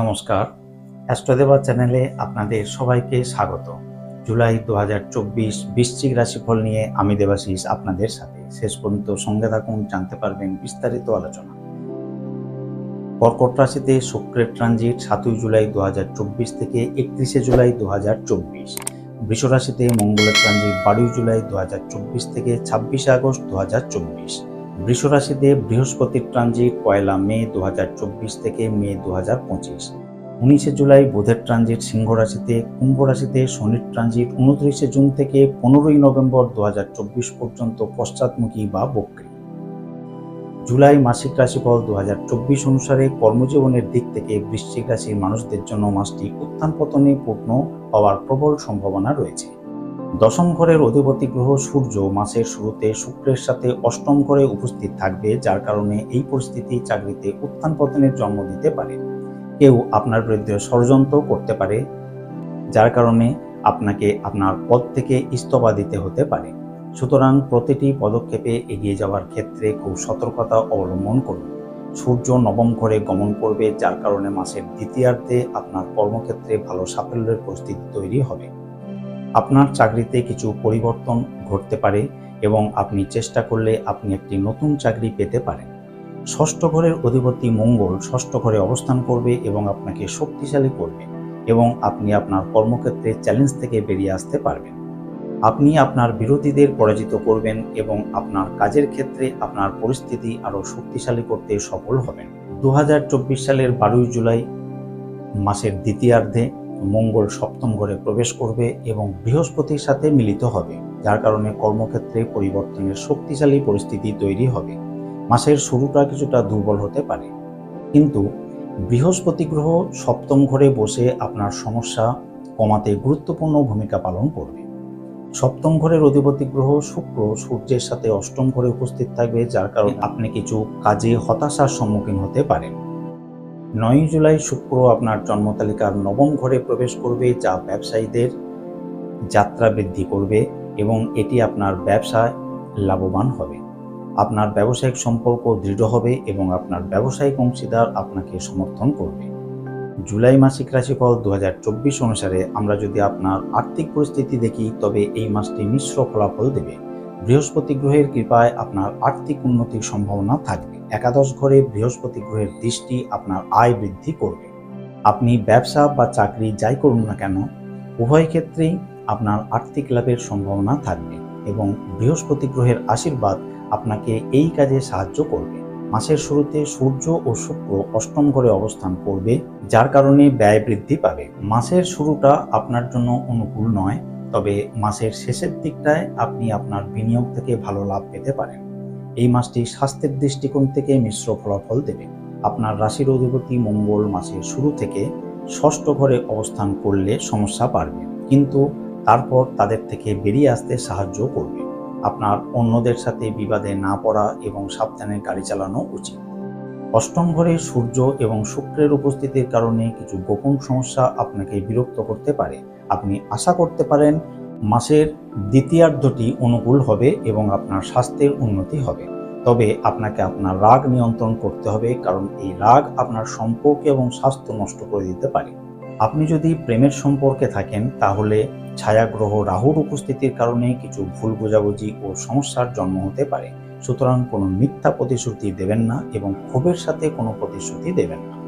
নমস্কার। অ্যাস্ট্রোদেবা চ্যানেলে আপনাদের সবাইকে স্বাগত। জুলাই দু হাজার চব্বিশ বৃশ্চিক রাশিফল নিয়ে আমি দেবাশিস আপনাদের সাথে। শেষ পর্যন্ত সঙ্গে থাকুন, জানতে পারবেন বিস্তারিত আলোচনা। কর্কট রাশিতে শুক্রের ট্রানজিট সাতই জুলাই দু হাজার চব্বিশ থেকে একত্রিশে জুলাই দু হাজার চব্বিশ। বৃষ রাশিতে মঙ্গলের ট্রানজিট বারোই জুলাই দু হাজার চব্বিশ থেকে ছাব্বিশে আগস্ট দু হাজার চব্বিশ। বৃষ রাশিতে বৃহস্পতির ট্রানজিট পয়লা মে দু হাজার চব্বিশ থেকে মে দু হাজার উনিশে জুলাই বুধের ট্রানজিট সিংহ রাশিতে কুম্ভ রাশিতে শনির ট্রানজিট উনত্রিশে জুন থেকে পনেরোই নভেম্বর দু হাজার চব্বিশ পর্যন্ত পশ্চাৎমুখী বা বক্রী। জুলাই মাসিক রাশিফল দু হাজার চব্বিশ অনুসারে কর্মজীবনের দিক থেকে বৃশ্চিক রাশির মানুষদের জন্য মাসটি উত্থান পতনে পূর্ণ হওয়ার প্রবল সম্ভাবনা রয়েছে। দশম ঘরের অধিপতি গ্রহ সূর্য মাসের শুরুতে শুক্রের সাথে অষ্টম ঘরে উপস্থিত থাকবে, যার কারণে এই পরিস্থিতি চাকরিতে উত্থান পতনের জন্ম দিতে পারে। কেউ আপনার বিরুদ্ধে ষড়যন্ত্র করতে পারে, যার কারণে আপনাকে আপনার পদ থেকে ইস্তফা দিতে হতে পারে। সুতরাং প্রতিটি পদক্ষেপে এগিয়ে যাওয়ার ক্ষেত্রে খুব সতর্কতা অবলম্বন করুন। সূর্য নবম ঘরে গমন করবে, যার কারণে মাসের দ্বিতীয়ার্ধে আপনার কর্মক্ষেত্রে ভালো সাফল্যের পরিস্থিতি তৈরি হবে। আপনার চাকরিতে কিছু পরিবর্তন ঘটতে পারে এবং আপনি চেষ্টা করলে আপনি একটি নতুন চাকরি পেতে পারেন। ষষ্ঠ ঘরের অধিপতি মঙ্গল ষষ্ঠ ঘরে অবস্থান করবে এবং আপনাকে শক্তিশালী করবে এবং আপনি আপনার কর্মক্ষেত্রে চ্যালেঞ্জ থেকে বেরিয়ে আসতে পারবেন। আপনি আপনার বিরোধীদের পরাজিত করবেন এবং আপনার কাজের ক্ষেত্রে আপনার পরিস্থিতি আরও শক্তিশালী করতে সফল হবেন। দু হাজার চব্বিশ সালের বারোই জুলাই মাসের দ্বিতীয়ার্ধে মঙ্গল সপ্তম ঘরে প্রবেশ করবে এবং বৃহস্পতির সাথে মিলিত হবে, যার কারণে কর্মক্ষেত্রে পরিবর্তনের শক্তিশালী পরিস্থিতি তৈরি হবে। মাসের শুরুটা কিছুটা দুর্বল হতে পারে। কিন্তু বৃহস্পতি গ্রহ সপ্তম ঘরে বসে আপনার সমস্যা কমাতে গুরুত্বপূর্ণ ভূমিকা পালন করবে। সপ্তম ঘরের অধিপতি গ্রহ শুক্র সূর্যের সাথে অষ্টম ঘরে উপস্থিত থাকবে, যার কারণে আপনি কিছু কাজে হতাশার সম্মুখীন হতে পারেন। নয় জুলাই শুক্র আপনার জন্মতালিকার নবম ঘরে প্রবেশ করবে, যা ব্যবসায়ীদের যাত্রা বৃদ্ধি করবে এবং এটি আপনার ব্যবসায় লাভবান হবে। আপনার ব্যবসায়িক সম্পর্ক দৃঢ় হবে এবং আপনার ব্যবসায়িক অংশীদার আপনাকে সমর্থন করবে। জুলাই মাসিক রাশিফল দু হাজার চব্বিশ অনুসারে আমরা যদি আপনার আর্থিক পরিস্থিতি দেখি, তবে এই মাসটি মিশ্র ফলাফল দেবে। বৃহস্পতি গ্রহের কৃপায় আপনার আর্থিক উন্নতির সম্ভাবনা থাকবে। একাদশ ঘরে বৃহস্পতি গ্রহের দৃষ্টি আপনার আয় বৃদ্ধি করবে। আপনি ব্যবসা বা চাকরি যাই করুন না কেন, উভয় ক্ষেত্রেই আপনার আর্থিক লাভের সম্ভাবনা থাকবে এবং বৃহস্পতি গ্রহের আশীর্বাদ আপনাকে এই কাজে সাহায্য করবে। মাসের শুরুতে সূর্য ও শুক্র অষ্টম ঘরে অবস্থান করবে, যার কারণে ব্যয় বৃদ্ধি পাবে। মাসের শুরুটা আপনার জন্য অনুকূল নয় তবে মাসের শেষের দিকটায় আপনি আপনার বিনিয়োগ থেকে ভালো লাভ পেতে পারেন। এই মাসটি স্বাস্থ্যের দৃষ্টিকোণ থেকে মিশ্র ফলাফল দেবে। আপনার রাশির অধিপতি মঙ্গল মাসের শুরু থেকে ষষ্ঠ ঘরে অবস্থান করলে সমস্যা বাড়বে, কিন্তু তারপর তাদের থেকে বেরিয়ে আসতে সাহায্য করবে। আপনার অন্যদের সাথে বিবাদে না পড়া এবং সাবধানে গাড়ি চালানো উচিত। অষ্টম ঘরে সূর্য এবং শুক্রের উপস্থিতির কারণে কিছু গোপন সমস্যা আপনাকে বিরক্ত করতে পারে। আপনি আশা করতে পারেন মাসের দ্বিতীয়ার্ধটি অনুকূল হবে এবং আপনার স্বাস্থ্যের উন্নতি হবে। তবে আপনাকে আপনার রাগ নিয়ন্ত্রণ করতে হবে কারণ এই রাগ আপনার সম্পর্ক এবং স্বাস্থ্য নষ্ট করে দিতে পারে। আপনি যদি প্রেমের সম্পর্কে থাকেন, তাহলে ছায়াগ্রহ রাহুর উপস্থিতির কারণে কিছু ভুল বোঝাবুঝি ও সমস্যার জন্ম হতে পারে। সুতরাং কোনো মিথ্যা প্রতিশ্রুতি দেবেন না এবং ক্ষোভের সাথে কোনো প্রতিশ্রুতি দেবেন না।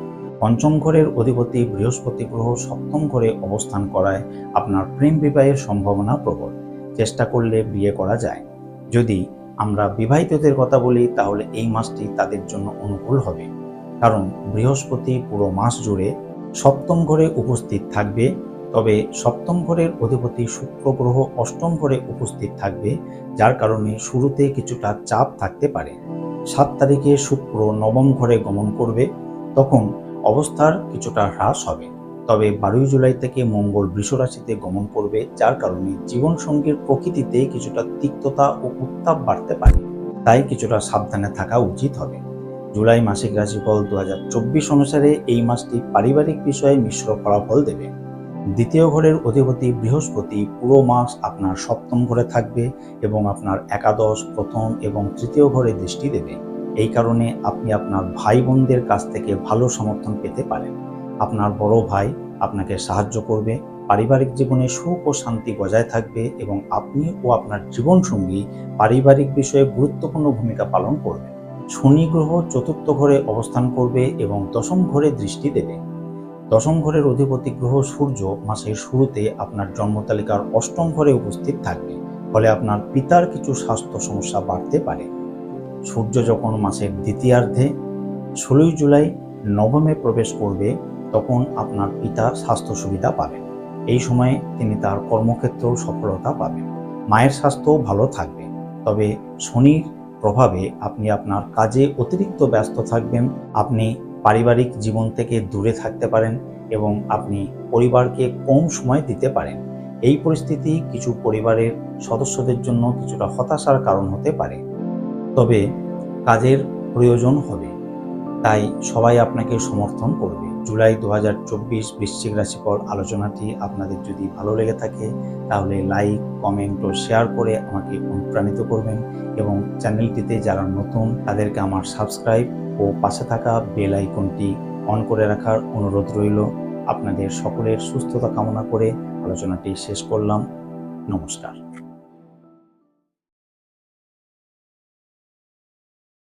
পঞ্চম ঘরের অধিপতি বৃহস্পতি গ্রহ সপ্তম ঘরে অবস্থান করায় আপনার প্রেম বিবাহের সম্ভাবনা প্রবল। চেষ্টা করলে বিয়ে করা যায়। যদি আমরা বিবাহিতদের কথা বলি, তাহলে এই মাসটি তাদের জন্য অনুকূল হবে। কারণ বৃহস্পতি পুরো মাস জুড়ে সপ্তম ঘরে উপস্থিত থাকবে তবে সপ্তম ঘরের অধিপতি শুক্র গ্রহ অষ্টম ঘরে উপস্থিত থাকবে, যার কারণে শুরুতে কিছুটা চাপ থাকতে পারে। সাত তারিখে শুক্র নবম ঘরে গমন করবে, তখন অবস্থার কিছুটা হ্রাস হবে। তবে বারোই জুলাই থেকে মঙ্গল বৃষরাশিতে গমন করবে, যার কারণে জীবনসঙ্গীর প্রকৃতিতে কিছুটা তিক্ততা ও উত্তাপ বাড়তে পারে। তাই কিছুটা সাবধানে থাকা উচিত হবে। জুলাই মাসিক রাশিফল দু হাজার চব্বিশ অনুসারে এই মাসটি পারিবারিক বিষয়ে মিশ্র ফলাফল দেবে। দ্বিতীয় ঘরের অধিপতি বৃহস্পতি পুরো মাস আপনার সপ্তম ঘরে থাকবে এবং আপনার একাদশ, প্রথম এবং তৃতীয় ঘরে দৃষ্টি দেবে। এই কারণে আপনি আপনার ভাই বোনদের কাছ থেকে ভালো সমর্থন পেতে পারেন। আপনার বড় ভাই আপনাকে সাহায্য করবে, পারিবারিক জীবনে সুখ ও শান্তি বজায় থাকবে এবং আপনি ও আপনার জীবনসঙ্গী পারিবারিক বিষয়ে গুরুত্বপূর্ণ ভূমিকা পালন করবে। শনি গ্রহ চতুর্থ ঘরে অবস্থান করবে এবং দশম ঘরে দৃষ্টি দেবে। দশম ঘরের অধিপতি গ্রহ সূর্য মাসের শুরুতে আপনার জন্ম তালিকার অষ্টম ঘরে উপস্থিত থাকবে, ফলে আপনার পিতার কিছু স্বাস্থ্য সমস্যা বাড়তে পারে। সূর্য যখন মাসের দ্বিতীয়ার্ধে, ষোলোই জুলাই নবমে প্রবেশ করবে, তখন আপনার পিতা স্বাস্থ্য সুবিধা পাবেন। এই সময়ে তিনি তার কর্মক্ষেত্রেও সফলতা পাবেন। মায়ের স্বাস্থ্যও ভালো থাকবে। তবে শনির প্রভাবে আপনি আপনার কাজে অতিরিক্ত ব্যস্ত থাকবেন। আপনি পারিবারিক জীবন থেকে দূরে থাকতে পারেন এবং আপনি পরিবারকে কম সময় দিতে পারেন। এই পরিস্থিতি কিছু পরিবারের সদস্যদের জন্য কিছুটা হতাশার কারণ হতে পারে। তবে কাজের প্রয়োজন হবে। তাই সবাই আপনাকে সমর্থন করবে। জুলাই দু হাজার চব্বিশ বৃশ্চিক রাশিফল আলোচনাটি আপনাদের যদি ভালো লেগে থাকে, তাহলে লাইক, কমেন্ট ও শেয়ার করে আমাকে অনুপ্রাণিত করবেন এবং চ্যানেলটিতে যারা নতুন, তাদেরকে আমার সাবস্ক্রাইব ও পাশে থাকা বেল আইকনটি অন করে রাখার অনুরোধ রইল। আপনাদের সকলের সুস্থতা কামনা করে আলোচনাটি শেষ করলাম। নমস্কার।